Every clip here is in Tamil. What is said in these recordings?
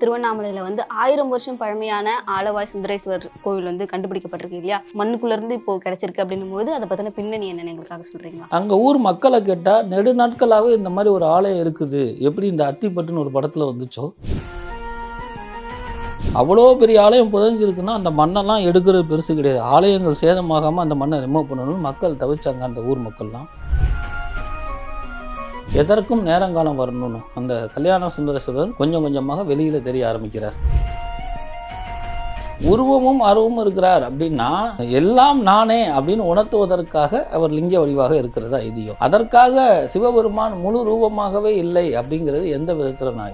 திருவண்ணாமலையில் வந்து ஆயிரம் வருஷம் பழமையான ஆலவாய் சுந்தரேஸ்வரர் கோவில் வந்து கண்டுபிடிக்கப்பட்டிருக்கு இல்லையா? மண்ணுக்குள்ளேருந்து இப்போ கிடைச்சிருக்கு அப்படின்னும் போது அதை பற்றின பின்னணி என்னன்னு எங்களுக்காக சொல்கிறீங்களா அங்கே ஊர் மக்களை கேட்டால் நெடு நாட்களாகவே இந்த மாதிரி ஒரு ஆலயம் இருக்குது. எப்படி இந்த அத்திப்பட்டுன்னு ஒரு படத்தில் வந்துச்சோ? அவ்வளோ பெரிய ஆலயம் புதஞ்சிருக்குன்னா அந்த மண்ணெல்லாம் எடுக்கிறது பெருசு கிடையாது. ஆலயங்கள் சேதமாகாமல் அந்த மண்ணை ரிமூவ் பண்ணணும்னு மக்கள் தவிச்சாங்க அந்த ஊர் மக்கள்லாம். எதற்கும் நேரங்காலம் வரணும்னு அந்த கல்யாண சுந்தரேஸ்வரர் கொஞ்சம் கொஞ்சமாக வெளியில் தெரிய ஆரம்பிக்கிறார். உருவமும் அருவமும் இருக்கிறார் அப்படின்னா எல்லாம் நானே அப்படின்னு உணர்த்துவதற்காக அவர் லிங்க வடிவாக இருக்கிறது ஐதீகம். அதற்காக சிவபெருமான் முழு ரூபமாகவே இல்லை அப்படிங்கிறது எந்த விதத்தில் நான்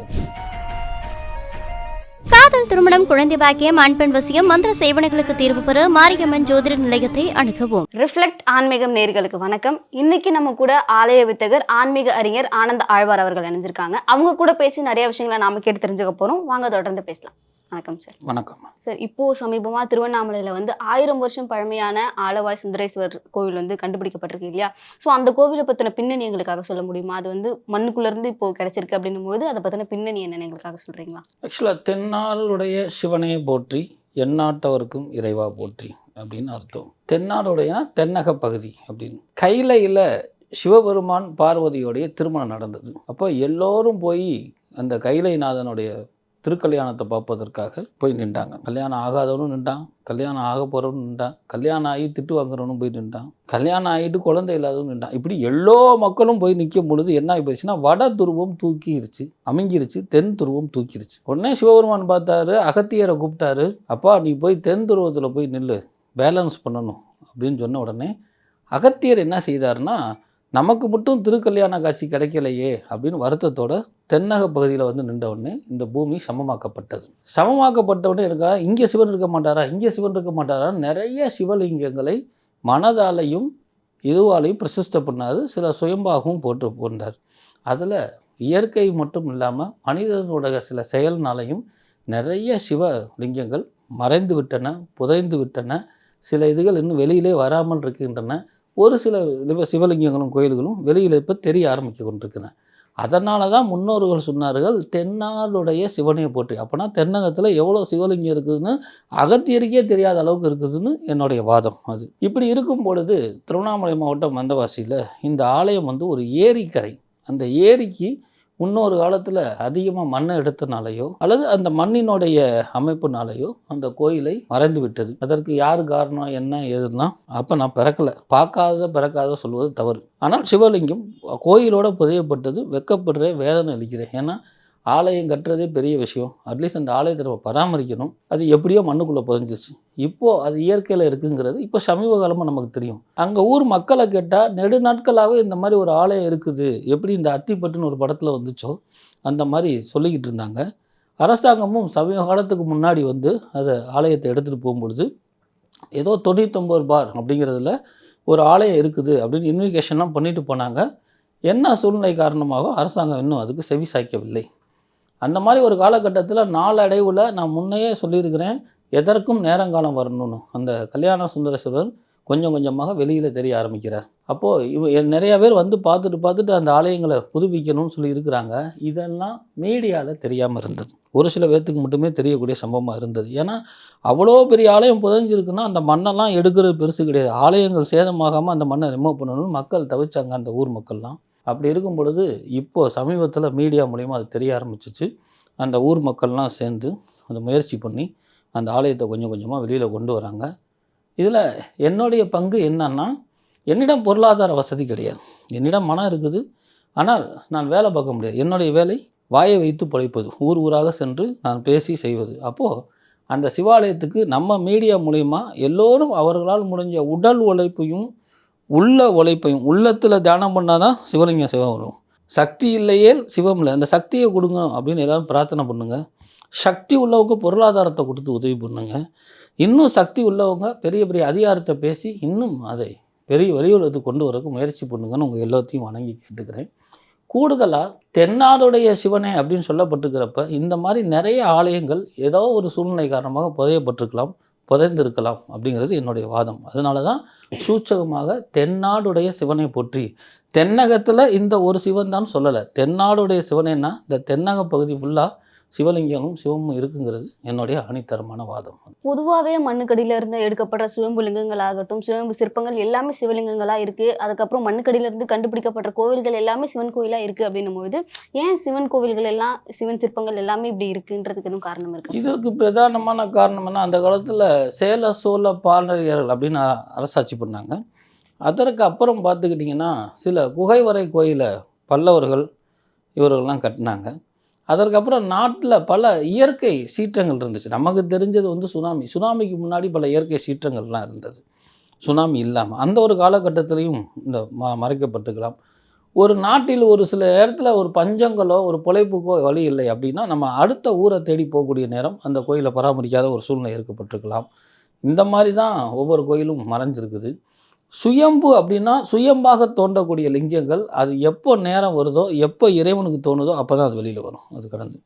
காதல் திருமணம் குழந்தை பாக்கியம் ஆண் பெண் வசியம் மந்திர சேவனைகளுக்கு தீர்வு பெற மாரியம்மன் ஜோதிட நிலையத்தை அணுகவும். ரிஃப்ளெக்ட் ஆன்மீகம் நேர்களுக்கு வணக்கம். இன்னைக்கு நம்ம கூட ஆலய வித்தகர் ஆன்மீக அறிஞர் ஆனந்த ஆழ்வார் அவர்கள் இணைஞ்சிருக்காங்க. அவங்க கூட பேசி நிறைய விஷயங்களை நாம கேட்டு தெரிஞ்சுக்க போறோம். வாங்க தொடர்ந்து பேசலாம். வணக்கம் சார் வணக்கம். சார் இப்போ சமீபமா திருவண்ணாமலையில வந்து ஆயிரம் வருஷம் பழமையான ஆலவாய் சுந்தரேஸ்வரர் கோவில் வந்து கண்டுபிடிக்கப்பட்டிருக்கு இல்லையா? ஸோ அந்த கோவிலை பத்தின பின்னணி எங்களுக்காக சொல்ல முடியுமா? அது வந்து மண்ணுக்குள்ள இருந்து இப்போ கிடைச்சிருக்கு அப்படின்னும் போது அதை பத்தின பின்னணி என்னன்னு எங்களுக்காக சொல்றீங்களா? ஆக்சுவலாக தென்னாருடைய சிவனை போற்றி எந்நாட்டவருக்கும் இறைவா போற்றி அப்படின்னு அர்த்தம். தென்னாடுடைய தென்னக பகுதி அப்படின்னு. கைலையில் சிவபெருமான் பார்வதியோடைய திருமணம் நடந்தது. அப்போ எல்லோரும் போய் அந்த கைலைநாதனுடைய திருக்கல்யாணத்தை பார்ப்பதற்காக போய் நின்றாங்க. கல்யாணம் ஆகாதவனும் நின்றான் கல்யாணம் ஆக போகிறவனும் நின்றான் கல்யாணம் ஆகி திட்டு வாங்குறவனும் போய் நின்றான் கல்யாணம் ஆகிட்டு குழந்தை இல்லாதவனும் நின்றான். இப்படி எல்லா மக்களும் போய் நிற்கும் பொழுது என்ன ஆகி போயிடுச்சுன்னா வட துருவம் தூக்கிருச்சு அமுங்கிருச்சு தென் துருவம் தூக்கிருச்சு. உடனே சிவபெருமான் பார்த்தாரு அகத்தியரை கூப்பிட்டாரு அப்பா நீ போய் தென் துருவத்தில் போய் நில்லு பேலன்ஸ் பண்ணணும் அப்படின்னு சொன்ன உடனே அகத்தியர் என்ன செய்தாருன்னா நமக்கு மட்டும் திருக்கல்யாண காட்சி கிடைக்கலையே அப்படின்னு வருத்தத்தோட தென்னக பகுதியில் வந்து நின்ற உடனே இந்த பூமி சமமாக்கப்பட்டது. சமமாக்கப்பட்ட உடனே இருக்கா? இங்கே சிவன் இருக்க மாட்டாரா? இங்கே சிவன் இருக்க மாட்டாரா? நிறைய சிவலிங்கங்களை மனதாலையும் இதுவாலையும் பிரசிஸ்த பண்ணாரு. சில சுயம்பாகவும் போட்டு போன்றார். அதில் இயற்கை மட்டும் இல்லாமல் மனிதனுடைய சில செயல்னாலையும் நிறைய சிவலிங்கங்கள் மறைந்து விட்டன புதைந்து விட்டன. சில இதுகள் இன்னும் வெளியிலே வராமல் இருக்கின்றன. ஒரு சில சிவலிங்கங்களும் கோயில்களும் வெளியில் இப்போ தெரிய ஆரம்பிக்க கொண்டிருக்கிறன அதனால தான் முன்னோர்கள் சொன்னார்கள் தென்னாடுடைய சிவனையை போற்றி. அப்போனா தென்னகத்தில் எவ்வளோ சிவலிங்கம் இருக்குதுன்னு அகத்தியருக்கே தெரியாத அளவுக்கு இருக்குதுன்னு என்னுடைய வாதம் அது. இப்படி இருக்கும் பொழுது திருவண்ணாமலை மாவட்டம் வந்தவாசியில் இந்த ஆலயம் வந்து ஒரு ஏரிக்கரை. அந்த ஏரிக்கு முன்னொரு காலத்தில் அதிகமாக மண்ணை எடுத்தனாலேயோ அல்லது அந்த மண்ணினுடைய அமைப்புனாலேயோ அந்த கோயிலை மறைந்து விட்டது. அதற்கு யார் காரணம் என்ன ஏதுன்னா அப்போ நான் பிறக்கலை. பார்க்காத பிறக்காத சொல்வது தவறு. ஆனால் சிவலிங்கம் கோயிலோட புதையப்பட்டது வெக்கப்படுறேன் வேதனை அளிக்கிறேன். ஏன்னா ஆலயம் கட்டுறதே பெரிய விஷயம். அட்லீஸ்ட் அந்த ஆலயத்தை நம்ம பராமரிக்கணும். அது எப்படியோ மண்ணுக்குள்ளே புதஞ்சிச்சு இப்போது அது இயற்கையில் இருக்குங்கிறது இப்போ சமீப காலமாக நமக்கு தெரியும். அங்கே ஊர் மக்களை கேட்டால் நெடு நாட்களாகவே இந்த மாதிரி ஒரு ஆலயம் இருக்குது. எப்படி இந்த அத்திப்பட்டுன்னு ஒரு படத்தில் வந்துச்சோ அந்த மாதிரி சொல்லிக்கிட்டு இருந்தாங்க. அரசாங்கமும் சமீப காலத்துக்கு முன்னாடி வந்து அதை ஆலயத்தை எடுத்துகிட்டு போகும்பொழுது ஏதோ தொண்ணூத்தொம்பது பார் அப்படிங்கிறதுல ஒரு ஆலயம் இருக்குது அப்படின்னு இன்விகேஷன்லாம் பண்ணிட்டு போனாங்க. என்ன சூழ்நிலை காரணமாக அரசாங்கம் இன்னும் அதுக்கு செவி சாய்க்கவில்லை. அந்த மாதிரி ஒரு காலகட்டத்தில் நாளடைவில் நான் முன்னையே சொல்லியிருக்கிறேன் எதற்கும் நேரங்காலம் வரணும்னு. அந்த கல்யாண சுந்தரேஸ்வரர் கொஞ்சம் கொஞ்சமாக வெளியில் தெரிய ஆரம்பிக்கிறார். அப்போது இவ நிறையா பேர் வந்து பார்த்துட்டு பார்த்துட்டு அந்த ஆலயங்களை புதுப்பிக்கணும்னு சொல்லி இருக்கிறாங்க. இதெல்லாம் மீடியாவில் தெரியாமல் இருந்தது. ஒரு சில பேர்த்துக்கு மட்டுமே தெரியக்கூடிய சம்பவமாக இருந்தது. ஏன்னா அவ்வளோ பெரிய ஆலயம் புதைஞ்சிருக்குன்னா அந்த மண்ணெல்லாம் எடுக்கிறது பெருசு கிடையாது. ஆலயங்கள் சேதமாகாமல் அந்த மண்ணை ரிமூவ் பண்ணணும்னு மக்கள் தவிச்சாங்க அந்த ஊர் மக்கள்லாம். அப்படி இருக்கும் பொழுது இப்போது சமீபத்தில் மீடியா மூலிமா அது தெரிய ஆரம்பிச்சிச்சு. அந்த ஊர் மக்கள்லாம் சேர்ந்து அந்த முயற்சி பண்ணி அந்த ஆலயத்தை கொஞ்சம் கொஞ்சமாக வெளியில் கொண்டு வராங்க. இதில் என்னுடைய பங்கு என்னன்னா என்னிடம் பொருளாதார வசதி கிடையாது. என்னிடம் மனம் இருக்குது. ஆனால் நான் வேலை பார்க்க முடியாது. என்னுடைய வேலை வாயை வைத்து பிழைப்பது ஊர் ஊராக சென்று நான் பேசி செய்வது. அப்போது அந்த சிவாலயத்துக்கு நம்ம மீடியா மூலிமா எல்லோரும் அவர்களால் முடிஞ்ச உடல் உழைப்பையும் உள்ள உழைப்பையும் உள்ளத்தில் தியானம் பண்ணால் தான் சிவலிங்கம் சிவம் வரும். சக்தி இல்லையே சிவம் இல்லை. அந்த சக்தியை கொடுங்க அப்படின்னு எல்லாரும் பிரார்த்தனை பண்ணுங்கள் சக்தி உள்ளவங்க பொருளாதாரத்தை கொடுத்து உதவி பண்ணுங்க. இன்னும் சக்தி உள்ளவங்க பெரிய பெரிய அதிகாரத்தை பேசி இன்னும் அதை பெரிய வெளியுலகத்துக்கு கொண்டு வரக்கு முயற்சி பண்ணுங்கன்னு உங்கள் எல்லாத்தையும் வணங்கி கேட்டுக்கிறேன். கூடுதலாக தென்னாடுடைய சிவனே அப்படின்னு சொல்லப்பட்டிருக்கிறப்ப இந்த மாதிரி நிறைய ஆலயங்கள் ஏதோ ஒரு சூழ்நிலை காரணமாக புதையப்பட்டிருக்கலாம். புதைந்திருக்கலாம் அப்படிங்கிறது என்னுடைய வாதம். அதனால தான் சூச்சகமாக தென்னாடுடைய சிவனை போற்றி தென்னகத்தில் இந்த ஒரு சிவன் தான் சொல்லலை. தென்னாடுடைய சிவனேன்னா இந்த தென்னக பகுதி ஃபுல்லாக சிவலிங்கமும் சிவமும் இருக்குங்கிறது என்னுடைய அணித்தரமான வாதம். பொதுவாகவே மண்ணுக்கடியில இருந்து எடுக்கப்படுற சுயம்பு லிங்கங்கள் ஆகட்டும் சுயம்பு சிற்பங்கள் எல்லாமே சிவலிங்கங்களா இருக்கு. அதுக்கப்புறம் மண்ணுக்கடியில இருந்து கண்டுபிடிக்கப்பட்ட கோவில்கள் எல்லாமே சிவன் கோயிலா இருக்கு அப்படின்னும் பொழுது ஏன் சிவன் கோவில்கள் எல்லாம் சிவன் சிற்பங்கள் எல்லாமே இப்படி இருக்குன்றதுக்கு எதுவும் காரணம் இருக்கு? இதற்கு பிரதானமான காரணம் என்ன? அந்த காலத்தில் சேல சோழ பாண்டியர்கள் அப்படின்னு அரசாட்சி பண்ணாங்க. அதற்கு அப்புறம் பார்த்துக்கிட்டிங்கன்னா சில குகைவரை கோயிலை பல்லவர்கள் இவர்கள்லாம் கட்டினாங்க. அதற்கப்புறம் நாட்டில் பல இயற்கை சீற்றங்கள் இருந்துச்சு. நமக்கு தெரிஞ்சது வந்து சுனாமி. சுனாமிக்கு முன்னாடி பல இயற்கை சீற்றங்கள்லாம் இருந்தது. சுனாமி இல்லாமல் அந்த ஒரு காலகட்டத்திலையும் இந்த ம மறைக்கப்பட்டுக்கலாம். ஒரு நாட்டில் ஒரு சில நேரத்தில் ஒரு பஞ்சங்களோ ஒரு பொழைப்புக்கோ வழி இல்லை அப்படின்னா நம்ம அடுத்த ஊரை தேடி போகக்கூடிய நேரம் அந்த கோயிலை பராமரிக்காத ஒரு சூழ்நிலை ஏற்பட்டிருக்கலாம். இந்த மாதிரி தான் ஒவ்வொரு கோயிலும் மறைஞ்சிருக்குது. சுயம்பு அப்படின்னா சுயம்பாக தோன்றக்கூடிய லிங்கங்கள் அது எப்போ நேரம் வருதோ எப்போ இறைவனுக்கு தோணுதோ அப்போ தான் அது வெளியில் வரும் அது கடந்து.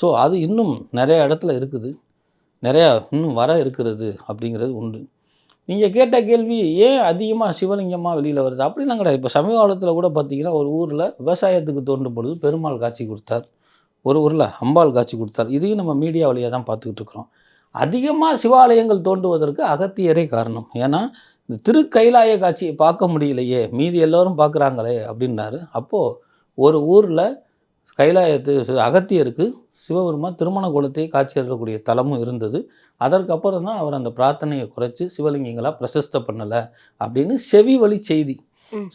ஸோ அது இன்னும் நிறைய இடத்துல இருக்குது. நிறையா இன்னும் வர இருக்கிறது அப்படிங்கிறது உண்டு. நீங்கள் கேட்ட கேள்வி ஏன் அதிகமாக சிவலிங்கமாக வெளியில் வருது? அப்படிலாம் கிடையாது. இப்போ சமீப காலத்தில் கூட பார்த்தீங்கன்னா ஒரு ஊரில் விவசாயத்துக்கு தோன்றும் பொழுது பெருமாள் காட்சி கொடுத்தார். ஒரு ஊரில் அம்பாள் காட்சி கொடுத்தார். இதையும் நம்ம மீடியா வழியாக தான் பார்த்துக்கிட்டு இருக்கிறோம். அதிகமாக சிவாலயங்கள் தோன்றுவதற்கு அகத்தியரே காரணம். ஏன்னா இந்த திருக்கைலாய காட்சியை பார்க்க முடியலையே மீதி எல்லோரும் பார்க்குறாங்களே அப்படின்னாரு. அப்போது ஒரு ஊரில் கைலாயத்து அகத்தியருக்கு சிவபெருமான் திருமண குலத்தை காட்சி அளிக்கக்கூடிய தலமும் இருந்தது. அதற்கப்புறம் தான் அவர் அந்த பிரார்த்தனையை குறைச்சி சிவலிங்கங்களாக பிரசஸ்த பண்ணலை அப்படின்னு செவி வழி செய்தி.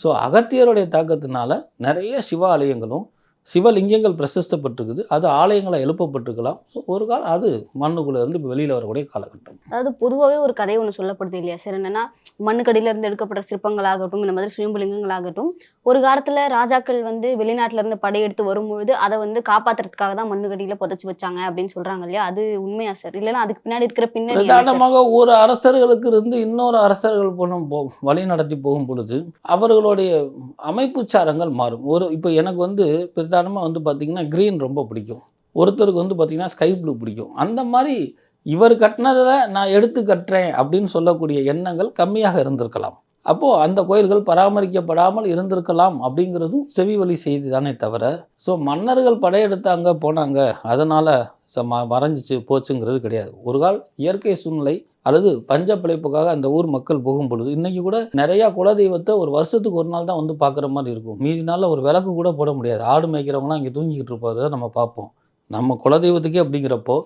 ஸோ அகத்தியருடைய தாக்கத்தினால நிறைய சிவாலயங்களும் சிவலிங்கங்கள் பிரசஸ்தப்பட்டிருக்குது அது ஆலயங்களாக எழுப்பப்பட்டிருக்கலாம். ஸோ ஒரு காலம் அது மண்ணுக்குள்ளே இருந்து வெளியில் வரக்கூடிய காலகட்டம். அதாவது பொதுவாகவே ஒரு கதை ஒன்று சொல்லப்படுது இல்லையா? சார் என்னன்னா மண்ணுக்கடியில இருந்து எடுக்கப்பட்ட சிற்பங்களாகட்டும் இந்த மாதிரி சுயம்பு லிங்கங்களாகட்டும் ஒரு காலத்துல ராஜாக்கள் வந்து வெளிநாட்டுல இருந்து படையெடுத்து வரும்பொழுது அதை வந்து காப்பாத்துறதுக்காக தான் மண்ணுக்கடியில புதைச்சு வச்சாங்க அப்படின்னு சொல்றாங்க இல்லையா? அது உண்மையா சார்? இல்லைன்னா அதுக்கு பின்னாடி இருக்கிற சார்? பிரதானமாக ஒரு அரசர்களுக்கு இருந்து இன்னொரு அரசர்கள் போனும் போ வழி நடத்தி போகும் பொழுது அவர்களுடைய அமைப்பு சாரங்கள் மாறும். ஒரு இப்போ எனக்கு வந்து எடுத்தாலுமே வந்து பார்த்திங்கன்னா க்ரீன் ரொம்ப பிடிக்கும். ஒருத்தருக்கு வந்து பார்த்திங்கன்னா ஸ்கை ப்ளூ பிடிக்கும். அந்த மாதிரி இவர் கட்டினதில் நான் எடுத்து கட்டுறேன் அப்படின்னு சொல்லக்கூடிய எண்ணங்கள் கம்மியாக இருந்திருக்கலாம். அப்போது அந்த கோயில்கள் பராமரிக்கப்படாமல் இருந்திருக்கலாம் அப்படிங்கிறதும் செவி வழி செய்தி தானே தவிர ஸோ மன்னர்கள் படையெடுத்தாங்க போனாங்க. அதனால் ச ம மறைஞ்சிச்சு போச்சுங்கிறது கிடையாது. ஒரு கால் இயற்கை சூழ்நிலை அல்லது பஞ்ச பிழைப்புக்காக அந்த ஊர் மக்கள் போகும் பொழுது இன்றைக்கி கூட நிறையா குலதெய்வத்தை ஒரு வருஷத்துக்கு ஒரு நாள் தான் வந்து பார்க்குற மாதிரி இருக்கும். மீதி நாளில் ஒரு விளக்கு கூட போட முடியாது. ஆடு மேய்க்கிறவங்களாம் இங்கே தூங்கிக்கிட்டு இருப்பதை நம்ம பார்ப்போம். நம்ம குலதெய்வத்துக்கே அப்படிங்கிறப்போ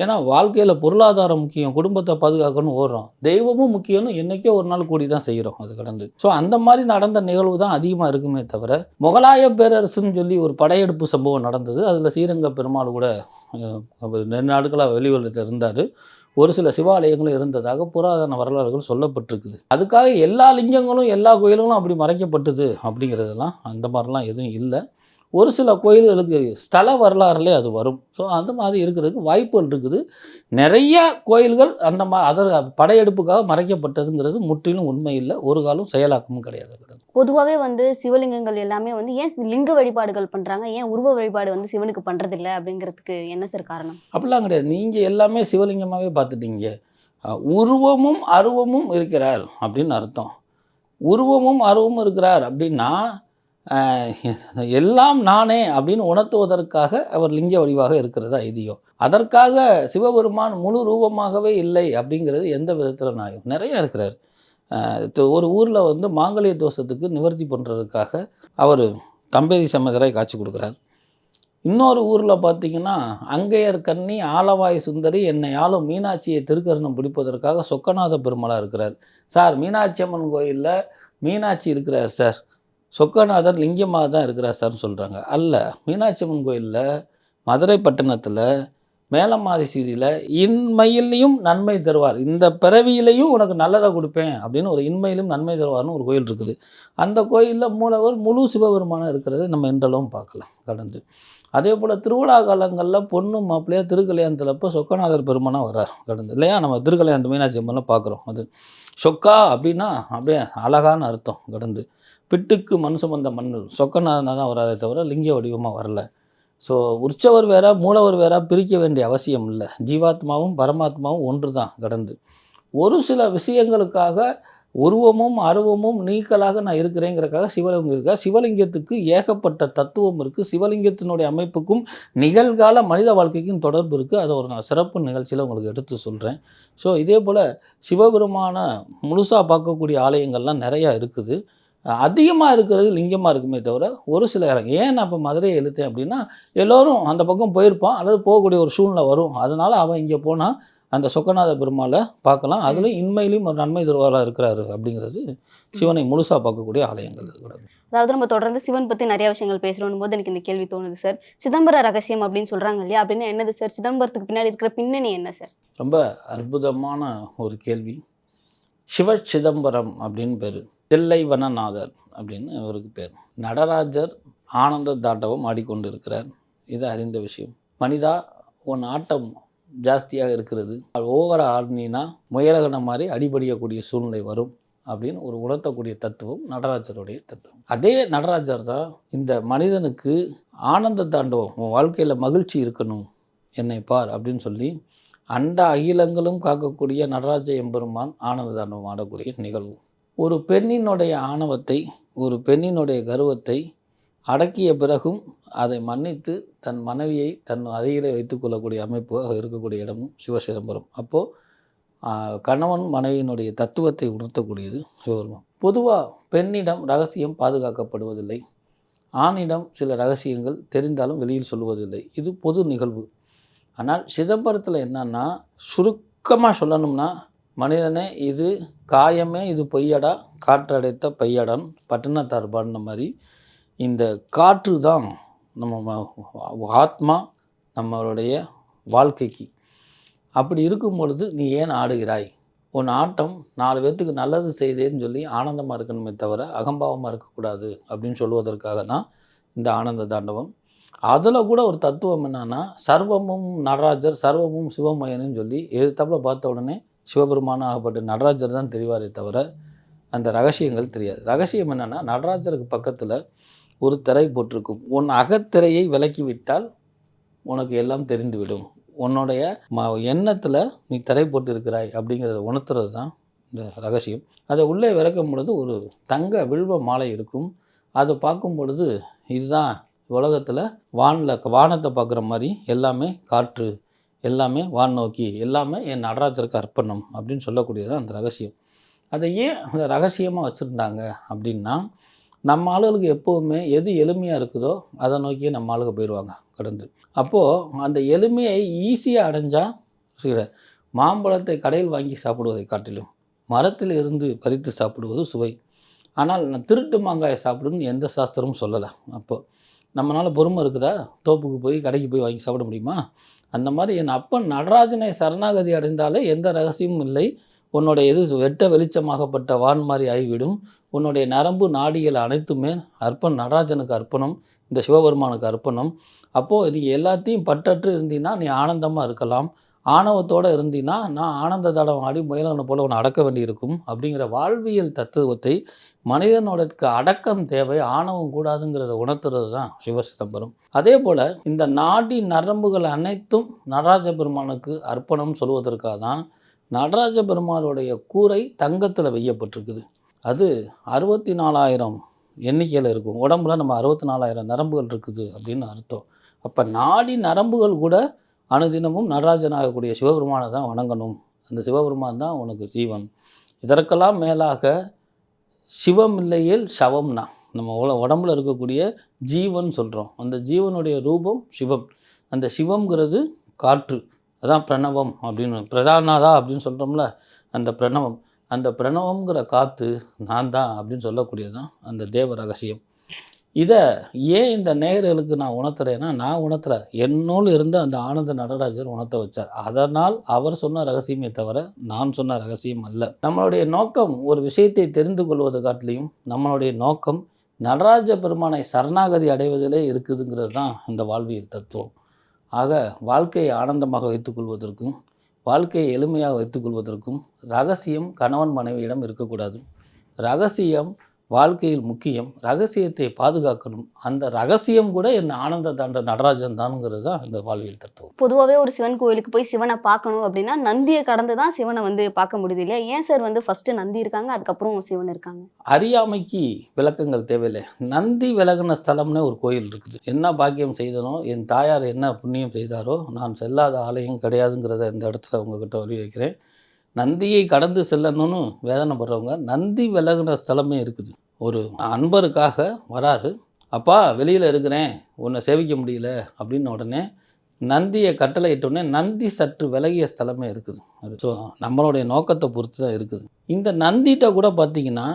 ஏன்னா வாழ்க்கையில் பொருளாதாரம் முக்கியம் குடும்பத்தை பாதுகாக்கணும் ஓடுறோம். தெய்வமும் முக்கியம்னு என்றைக்கே ஒரு நாள் கூடி தான் செய்கிறோம் அது கடந்து. ஸோ அந்த மாதிரி நடந்த நிகழ்வு தான் அதிகமாக இருக்குமே தவிர முகலாய பேரரசுன்னு சொல்லி ஒரு படையெடுப்பு சம்பவம் நடந்தது. அதில் ஸ்ரீரங்க பெருமாள் கூட அஹ், நாட்களாக வெளிவலத்தில் இருந்தார். ஒரு சில சிவாலயங்களும் இருந்ததாக புராதன வரலாறுகள் சொல்லப்பட்டிருக்குது. அதுக்காக எல்லா லிங்கங்களும் எல்லா கோயில்களும் அப்படி மறைக்கப்பட்டது அப்படிங்கிறதெல்லாம் அந்த மாதிரிலாம் எதுவும் இல்லை. ஒரு சில கோயில்களுக்கு ஸ்தல வரலாறுலே அது வரும். ஸோ அந்த மாதிரி இருக்கிறதுக்கு வாய்ப்புகள் இருக்குது. நிறைய கோயில்கள் அந்த மா அதர் படையெடுப்புக்காக மறைக்கப்பட்டதுங்கிறது முற்றிலும் உண்மை இல்லை. ஒரு காலம் செயலாக்கமும் கிடையாது பொதுவாகவே வந்து சிவலிங்கங்கள் எல்லாமே வந்து ஏன் லிங்க வழிபாடுகள் பண்றாங்க? ஏன் உருவ வழிபாடு வந்து சிவனுக்கு பண்றது இல்ல அப்படிங்கிறதுக்கு என்ன சார் காரணம்? அப்படிலாம் கிடையாது. நீங்கள் எல்லாமே சிவலிங்கமாகவே பார்த்துட்டீங்க. உருவமும் அருவமும் இருக்கிறார் அப்படின்னு அர்த்தம். உருவமும் அருவமும் இருக்கிறார் அப்படின்னா எல்லாம் நானே அப்படின்னு உணர்த்துவதற்காக அவர் லிங்க வடிவாக இருக்கிறது ஐதீகம். அதற்காக சிவபெருமான் முழு ரூபமாகவே இல்லை அப்படிங்கிறது எந்த விதத்தில் நியாயம்? நிறைய இருக்கிறார். ஒரு ஊரில் வந்து மாங்கலிய தோஷத்துக்கு நிவர்த்தி பண்ணுறதுக்காக அவர் தம்பதி சமேதரை காட்சி கொடுக்குறார். இன்னொரு ஊரில் பார்த்தீங்கன்னா அங்கையர் கன்னி ஆலவாய் சுந்தரி என்னை ஆளும் மீனாட்சியை திருக்கரணம் பிடிப்பதற்காக சொக்கநாத பெருமாளாக இருக்கிறார். சார் மீனாட்சி அம்மன் கோயிலில் மீனாட்சி இருக்கிறார் சார். சொக்கநாதர் லிங்கமாக தான் இருக்கிறார் சார்னு சொல்கிறாங்க அல்ல மீனாட்சி அம்மன் கோயிலில் மதுரை பட்டணத்தில் மேலமாதி சீதியில் இன்மையிலையும் நன்மை தருவார். இந்த பிறவியிலையும் உனக்கு நல்லதை கொடுப்பேன் அப்படின்னு ஒரு இன்மையிலும் நன்மை தருவார்னு ஒரு கோயில் இருக்குது. அந்த கோயிலில் மூலவர் முழு சிவபெருமானம் இருக்கிறது நம்ம என்றளவும் பார்க்கலாம் கடந்து. அதே போல் திருவிழா காலங்களில் பொண்ணு மாப்பிள்ளையா திருக்கல்யாணத்தில் அப்போ சொக்கநாதர் பெருமானாக வர்றார் கடந்து. இல்லையா? நம்ம திருக்கல்யாணத்து மீனாட்சி அம்மன்லாம் பார்க்குறோம். அது சொக்கா அப்படின்னா அப்படியே அழகான அர்த்தம் கடந்து. பிட்டுக்கு மண் சுமந்த மண்ணில் சொக்கநாதனாக தான் வராதே தவிர லிங்க வடிவமாக வரல. ஸோ உற்சவர் வேற மூலவர் வேற பிரிக்க வேண்டிய அவசியம் இல்லை. ஜீவாத்மாவும் பரமாத்மாவும் ஒன்று தான் கடந்து. ஒரு சில விஷயங்களுக்காக உருவமும் அருவமும் நீக்கலாக நான் இருக்கிறேங்கிறக்காக சிவலிங்கம் இருக்கா? சிவலிங்கத்துக்கு ஏகப்பட்ட தத்துவம் இருக்குது சிவலிங்கத்தினுடைய அமைப்புக்கும் நிகழ்கால மனித வாழ்க்கைக்கும் தொடர்பு இருக்குது அதை ஒரு நான் சிறப்பு நிகழ்ச்சியில் உங்களுக்கு எடுத்து சொல்கிறேன் ஸோ இதே போல் சிவபெருமான முழுசாக பார்க்கக்கூடிய ஆலயங்கள்லாம் நிறையா இருக்குது. அதிகமாக இருக்கிறது லிங்கமாக இருக்குமே தவிர ஒரு சில இடம் ஏன் நான் இப்போ மதுரையை இழுத்தேன் அப்படின்னா எல்லோரும் அந்த பக்கம் போயிருப்பான் அல்லது போகக்கூடிய ஒரு சூழ்நிலை வரும். அதனால் அவன் இங்கே போனால் அந்த சொக்கநாத பெருமாளை பார்க்கலாம். அதுலேயும் இன்மையிலையும் ஒரு நன்மை தருவாராக இருக்கிறாரு அப்படிங்கிறது சிவனை முழுசாக பார்க்கக்கூடிய ஆலயங்கள் இருக்கிறது அதாவது நம்ம தொடர்ந்து சிவன் பத்தி நிறைய விஷயங்கள் பேசுறோம் போது எனக்கு இந்த கேள்வி தோணுது சார். சிதம்பர ரகசியம் அப்படின்னு சொல்றாங்க இல்லையா? அப்படின்னு என்னது சார்? சிதம்பரத்துக்கு பின்னாடி இருக்கிற பின்னணி என்ன சார்? ரொம்ப அற்புதமான ஒரு கேள்வி. சிவ சிதம்பரம் அப்படின்னு பேர். தில்லைவனநாதர் அப்படின்னு அவருக்கு பேர். நடராஜர் ஆனந்த தாண்டவம் ஆடிக்கொண்டு இருக்கிறார் இது அறிந்த விஷயம். மனிதா உன் ஆட்டம் ஜாஸ்தியாக இருக்கிறது. ஓவர ஆடினா முயலகன மாதிரி அடிபடியக்கூடிய சூழ்நிலை வரும் அப்படின்னு ஒரு உணர்த்தக்கூடிய தத்துவம் நடராஜருடைய தத்துவம். அதே நடராஜர் தான் இந்த மனிதனுக்கு ஆனந்த தாண்டவம் உன் வாழ்க்கையில் மகிழ்ச்சி இருக்கணும் என்னை பார் அப்படின்னு சொல்லி அண்ட அகிலங்களும் காக்கக்கூடிய நடராஜ எம்பெருமான் ஆனந்த தாண்டவம் ஆடக்கூடிய நிகழ்வு. ஒரு பெண்ணினுடைய ஆணவத்தை ஒரு பெண்ணினுடைய கர்வத்தை அடக்கிய பிறகும் அதை மன்னித்து தன் மனைவியை தன் அருகிலே வைத்துக்கொள்ளக்கூடிய அமைப்பு இருக்கக்கூடிய இடமும் சிவசிதம்பரம். அப்போது கணவன் மனைவியினுடைய தத்துவத்தை உணர்த்தக்கூடியது சிவபெருமான். பொதுவாக பெண்ணிடம் ரகசியம் பாதுகாக்கப்படுவதில்லை. ஆணிடம் சில ரகசியங்கள் தெரிந்தாலும் வெளியில் சொல்லுவதில்லை. இது பொது நிகழ்வு. ஆனால் சிதம்பரத்தில் என்னன்னா சுருக்கமாக சொல்லணும்னா மனிதனே இது காயமே இது பொய்யடா காற்றடைத்த பையடன் பட்டினத்தார் பாடின மாதிரி இந்த காற்று தான் நம்ம ஆத்மா நம்மளுடைய வாழ்க்கைக்கு. அப்படி இருக்கும் பொழுது நீ ஏன் ஆடுகிறாய்? உன் ஆட்டம் நாலு பேர்த்துக்கு நல்லது செய்தேன்னு சொல்லி ஆனந்தமாக இருக்கணுமே தவிர அகம்பாவமாக இருக்கக்கூடாது அப்படின்னு சொல்லுவதற்காக தான் இந்த ஆனந்த தாண்டவம். அதில் கூட ஒரு தத்துவம் என்னென்னா சர்வமும் நடராஜர் சர்வமும் சிவமயனும் சொல்லி எதிர்த்தாப்புல பார்த்த உடனே சிவபெருமான ஆகப்பட்ட நடராஜர் தான் தெரிவாரே தவிர அந்த ரகசியங்கள் தெரியாது. ரகசியம் என்னென்னா நடராஜருக்கு பக்கத்தில் ஒரு திரை போட்டிருக்கும். உன் அகத்திரையை விலக்கி விட்டால் உனக்கு எல்லாம் தெரிந்துவிடும். உன்னுடைய ம எண்ணத்தில் நீ திரை போட்டு இருக்கிறாய் அப்படிங்கிறத உணர்த்துறது தான் இந்த ரகசியம். அதை உள்ளே விளக்கும் பொழுது ஒரு தங்க வில்வ மாலை இருக்கும். அதை பார்க்கும் பொழுது இதுதான் உலகத்தில் வானில் வானத்தை பார்க்குற மாதிரி எல்லாமே காற்று எல்லாமே வான் நோக்கி எல்லாமே என் நடராஜருக்கு அர்ப்பணம் அப்படின்னு சொல்லக்கூடியது அந்த ரகசியம். அதை ஏன் அந்த ரகசியமாக வச்சுருந்தாங்க அப்படின்னா நம்ம ஆளுகளுக்கு எப்போவுமே எது எளிமையாக இருக்குதோ அதை நோக்கியே நம்ம ஆளுக போயிடுவாங்க கடந்து. அப்போது அந்த எளிமையை ஈஸியாக அடைஞ்சால் சில மாம்பழத்தை கடையில் வாங்கி சாப்பிடுவதை காட்டிலும் மரத்தில் இருந்து பறித்து சாப்பிடுவது சுவை. ஆனால் நான் திருட்டு மாங்காயை சாப்பிடுன்னு எந்த சாஸ்திரமும் சொல்லலை. அப்போது நம்மளால் பொறுமை இருக்குதா? தோப்புக்கு போய் கடைக்கு போய் வாங்கி சாப்பிட முடியுமா? அந்த மாதிரி என் அப்பன் நடராஜனை சரணாகதி அடைந்தாலே எந்த ரகசியமும் இல்லை. உன்னுடைய இது வெட்ட வெளிச்சமாகப்பட்ட வான் மாதிரி ஆகிவிடும். உன்னுடைய நரம்பு நாடிகள் அனைத்துமே அர்ப்பணம் நடராஜனுக்கு அர்ப்பணம் இந்த சிவபெருமானுக்கு அர்ப்பணம். அப்போது நீ எல்லாத்தையும் பற்றற்று இருந்தீன்னா நீ ஆனந்தமாக இருக்கலாம். ஆணவத்தோடு இருந்தீன்னா நான் ஆனந்த தடம் ஆடி முயலவனை போல உன்னை அடக்க வேண்டியிருக்கும் அப்படிங்கிற வாழ்வியல் தத்துவத்தை மனிதனோடக்கு அடக்கம் தேவை ஆணவம் கூடாதுங்கிறத உணர்த்துறது தான் சிவசிதம்பரம் அதே போல் இந்த நாடி நரம்புகள் அனைத்தும் நடராஜ பெருமானுக்கு அர்ப்பணம் சொல்வதற்காக தான் நடராஜ பெருமானுடைய கூரை தங்கத்தில் வெய்யப்பட்டிருக்குது. அது அறுபத்தி நாலாயிரம் எண்ணிக்கையில் இருக்கும். உடம்புல நம்ம அறுபத்தி நாலாயிரம் நரம்புகள் இருக்குது அப்படின்னு அர்த்தம். அப்போ நாடி நரம்புகள் கூட அனுதினமும் நடராஜனாகக்கூடிய சிவபெருமானை தான் வணங்கணும். அந்த சிவபெருமான் தான் உனக்கு ஜீவன். இதற்கெல்லாம் மேலாக சிவம் இல்லையில் சவம்னா நம்ம உல உடம்புல இருக்கக்கூடிய ஜீவன் சொல்கிறோம் அந்த ஜீவனுடைய ரூபம் சிவம். அந்த சிவம்ங்கிறது காற்று. அதான் பிரணவம் அப்படின்னு பிரதானாதா அப்படின்னு சொல்கிறோம்ல அந்த பிரணவம். அந்த பிரணவம்ங்கிற காற்று நான் தான் அப்படின்னு சொல்லக்கூடியது தான் அந்த தேவ ரகசியம். இதை ஏன் இந்த நேயர்களுக்கு நான் உணர்த்துறேன்னா நான் உணர்த்தல. என்னோடு இருந்து அந்த ஆனந்த நடராஜர் உணர்த்த வச்சார். அதனால் அவர் சொன்ன ரகசியமே தவிர நான் சொன்ன ரகசியம் அல்ல. நம்மளுடைய நோக்கம் ஒரு விஷயத்தை தெரிந்து கொள்வது காட்டிலையும் நம்மளுடைய நோக்கம் நடராஜ பெருமானை சரணாகதி அடைவதிலே இருக்குதுங்கிறது தான் இந்த வாழ்வியல் தத்துவம். ஆக வாழ்க்கையை ஆனந்தமாக வைத்துக்கொள்வதற்கும் வாழ்க்கையை எளிமையாக வைத்துக்கொள்வதற்கும் ரகசியம் கணவன் மனைவியிடம் இருக்கக்கூடாது. ரகசியம் வாழ்க்கையில் முக்கியம் ரகசியத்தை பாதுகாக்கணும். அந்த ரகசியம் கூட என் ஆனந்த தாண்ட நடராஜன் தானுங்கிறது தான் இந்த வாழ்வியல் தத்துவம். பொதுவாகவே ஒரு சிவன் கோயிலுக்கு போய் சிவனை பார்க்கணும் அப்படின்னா நந்தியை கடந்து தான் சிவனை வந்து பார்க்க முடியுது இல்லையா? ஏன் சார் வந்து ஃபர்ஸ்ட் நந்தி இருக்காங்க அதுக்கப்புறம் சிவன் இருக்காங்க? அறியாமைக்கு விளக்கங்கள் தேவையில்லை. நந்தி விலகின ஸ்தலம்னு ஒரு கோயில் இருக்குது. என்ன பாக்கியம் செய்தனோ என் தாயார் என்ன புண்ணியம் செய்தாரோ நான் செல்லாத ஆலயம் கிடையாதுங்கிறத இந்த இடத்துல உங்ககிட்ட வழி வைக்கிறேன். நந்தியை கடந்து செல்லணும்னு வேதனை படுறவங்க நந்தி விலகின ஸ்தலமே இருக்குது. ஒரு அன்பருக்காக வராரு. அப்பா வெளியில் இருக்கிறேன். உன்னை சேவிக்க முடியல. அப்படின்ன உடனே நந்தியை கட்டளை இட்டோடனே நந்தி சற்று விலகிய ஸ்தலமே இருக்குது. அது ஸோ நம்மளுடைய நோக்கத்தை பொறுத்து தான் இருக்குது. இந்த நந்திட்ட கூட பார்த்தீங்கன்னா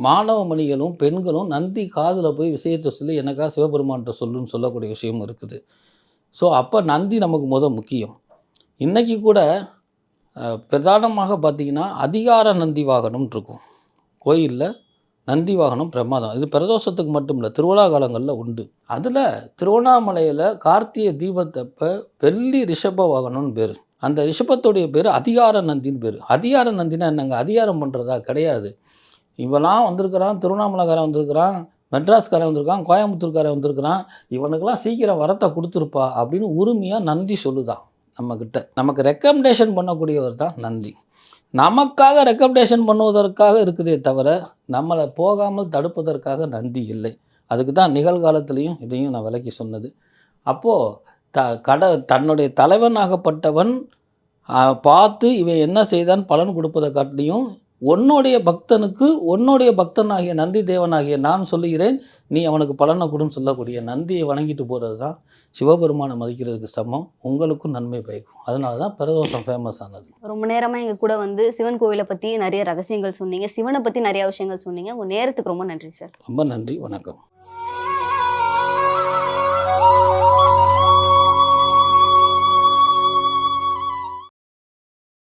மாணவ மணிகளும் பெண்களும் நந்தி காதில் போய் விஷயத்தை சொல்லி எனக்கா சிவபெருமான்கிட்ட சொல்லுன்னு சொல்லக்கூடிய விஷயமும் இருக்குது. ஸோ அப்போ நந்தி நமக்கு முத முக்கியம். இன்றைக்கி கூட பிரதானமாக பார்த்தீங்கன்னா அதிகார நந்தி வாகனம் இருக்கும். கோயிலில் நந்தி வாகனம் பிரமாதம் இது பிரதோஷத்துக்கு மட்டும் இல்லை திருவிழா காலங்களில் உண்டு. அதில் திருவண்ணாமலையில் கார்த்திகை தீபத்தப்ப வெள்ளி ரிஷப வாகனம்னு பேர். அந்த ரிஷபத்துடைய பேர் அதிகார நந்தின்னு பேர். அதிகார நந்தினா என்னங்க? அதிகாரம் பண்ணுறதா கிடையாது. இவெல்லாம் வந்திருக்கிறான் திருவண்ணாமலைக்காரன் வந்திருக்கிறான் மெட்ராஸ்காரன் வந்திருக்கான் கோயம்புத்தூர்காரன் வந்திருக்கிறான். இவனுக்கெல்லாம் சீக்கிரம் வரத்தை கொடுத்துருப்பா அப்படின்னு உரிமையாக நந்தி சொல்லுதான். நம்மக்கிட்ட நமக்கு ரெக்கமெண்டேஷன் பண்ணக்கூடியவர் தான் நந்தி. நமக்காக ரெக்கமெண்டேஷன் பண்ணுவதற்காக இருக்குதே தவிர நம்மளை போகாமல் தடுப்பதற்காக நந்தி இல்லை. அதுக்கு தான் நிகழ்காலத்திலையும் இதையும் நான் விலக்கி சொன்னது. அப்போது த கட தன்னுடைய தலைவனாகப்பட்டவன் பார்த்து இவன் என்ன செய்தான் பலன் கொடுப்பதை காட்டிலையும் உன்னுடைய பக்தனுக்கு உன்னுடைய பக்தனாகிய நந்தி தேவனாகிய நான் சொல்லுகிறேன் நீ அவனுக்கு பலனை கொடுன்னு சொல்லக்கூடிய நந்தியை வணங்கிட்டு போகிறது தான் சிவபெருமானை மதிக்கிறதுக்கு சமம் உங்களுக்கும் நன்மை பயக்கும். அதனால தான் பிரதோஷம் ஃபேமஸ் ஆனது. ரொம்ப நேரமா எங்க கூட வந்து சிவன் கோயிலை பத்தி நிறைய ரகசியங்கள் சொன்னீங்க. சிவனை பத்தி நிறைய விஷயங்கள் சொன்னீங்க. உங்க நேரத்துக்கு ரொம்ப நன்றி சார். ரொம்ப நன்றி வணக்கம்.